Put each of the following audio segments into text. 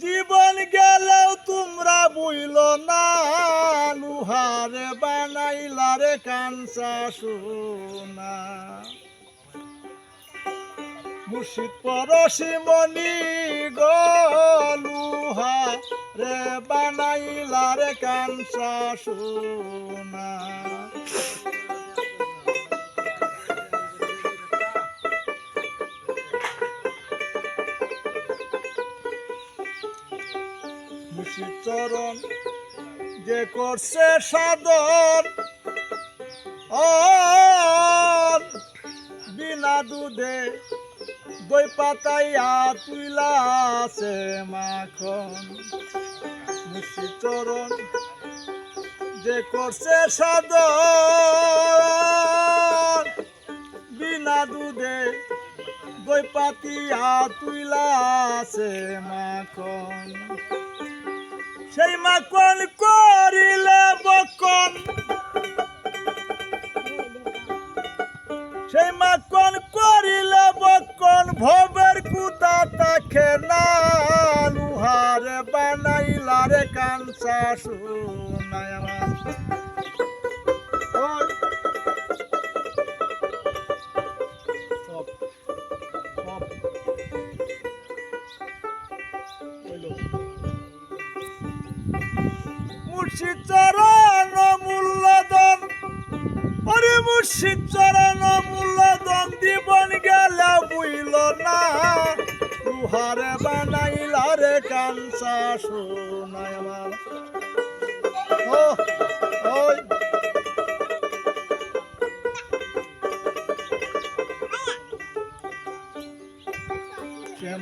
জীবন গেলেও তোমরা বুইল না। লুহারে বানাইলারে কাঞ্চা সোনা। মুর্শিদ পরশি মনি গলুহা রে বানাইলারে কাঞ্চা সোনা। চরণ যে করছে সাদর বিনা দুধে দই পাতাইয়া তুইলাছে মাখন। মুর্শিদ চরণ যে করছে সাদর বিনা দুধে দই পাতিয়া তুইলাছে মাখন। সেই মাখন করিলে বকন। সেই মাখন করিলে বকন, ভবের কুতা তাকে না লুহারে বানাইলারে কাঞ্চা শুনায় মুর্শিদ চরণ মূল্যদন ওরে মুর্শিদ চরণ মূল্যদন জীবন গেল বুইল না। তুহারে বানাইলা রে কাঞ্চা শোনায় আমার ও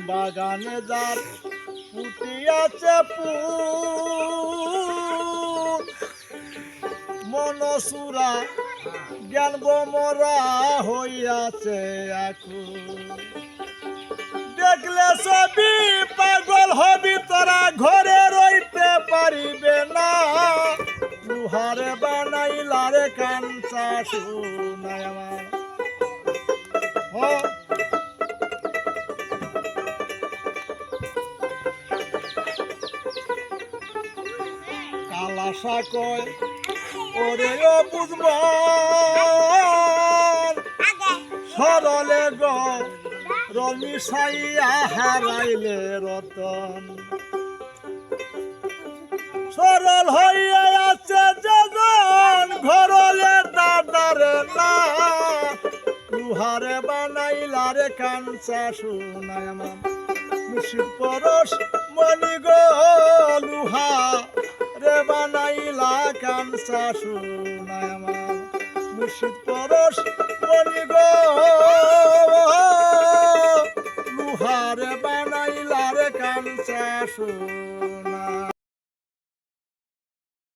বাগানে যার ফুটিয়াছে ফুল মনসুরা জ্ঞান মরা হইয়াছে এখন। দেখলে সবই পাগল হবি, তোরা ঘরে রইতে পারিবে না। তুহারে বানাইলারে কাঞ্চা শুনায় আমার। হ। কালাসা কয় ওরে ও বুঝব সরলে রমি সাইয়া হারাইলে রতন। সরল হইয়া আছে যজন ঘরলে দাদারে না। লুহারে বানাইলারে কাঞ্চা শোনায় আমার। মুর্শিদ পরশ মনি শোনায় আমার মুর্শিদ পরশ বলি গো লুহা রে কাঞ্চা